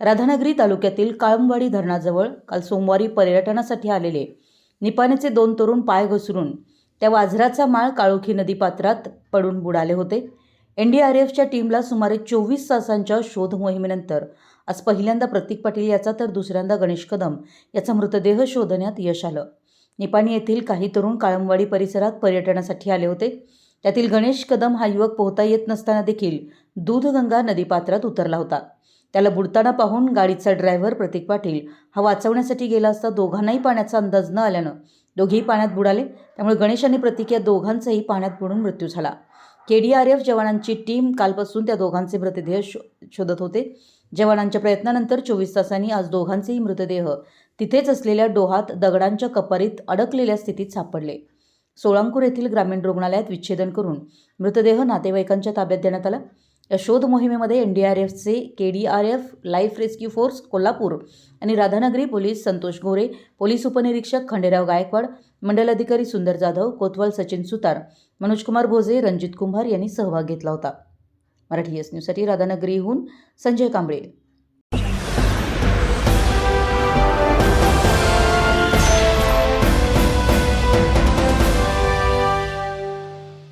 राधानगरी तालुक्यातील काळंबवाडी धरणाजवळ काल सोमवारी पर्यटनासाठी आलेले निपाणीचे दोन तरुण पाय घसरून त्या वाझराचा माळ काळोखी नदीपात्रात पडून बुडाले होते. एनडीआरएफच्या टीमला सुमारे चोवीस तासांच्या शोध मोहिमेनंतर आज पहिल्यांदा प्रतीक पाटील याचा तर दुसऱ्यांदा गणेश कदम याचा मृतदेह शोधण्यात यश आलं. निपाणी येथील काही तरुण काळंबवाडी परिसरात पर्यटनासाठी आले होते. त्यातील गणेश कदम हा युवक पोहता येत नसताना देखील दूधगंगा नदीपात्रात उतरला होता. त्याला बुडताना पाहून गाडीचा ड्रायव्हर प्रतीक पाटील हा वाचवण्यासाठी गेला असता दोघांनाही पाण्याचा अंदाज न आल्यानं. दोघेही पाण्यात बुडाले त्यामुळे गणेश आणि प्रतीक या दोघांचाही पाण्यात बुडून मृत्यू झाला. केडीआरएफ जवानांची टीम कालपासून त्या दोघांचे मृतदेह शो शोधत होते. जवानांच्या प्रयत्नानंतर चोवीस तासांनी आज दोघांचेही मृतदेह तिथेच असलेल्या डोहात दगडांच्या कपारीत अडकलेल्या स्थितीत सापडले. सोळांपूर येथील ग्रामीण रुग्णालयात विच्छेदन करून मृतदेह नातेवाईकांच्या ताब्यात देण्यात आला. या शोध मोहिमेमध्ये N D R एफचे K D R F life rescue force Kolhapur आणि राधानगरी पोलीस संतोष गोरे पोलीस उपनिरीक्षक खंडेराव गायकवाड मंडल अधिकारी सुंदर जाधव कोतवाल सचिन सुतार मनोजकुमार भोजे रणजित कुंभार यांनी सहभाग घेतला होता. मराठी एस न्यूजसाठी राधानगरीहून संजय कांबळे.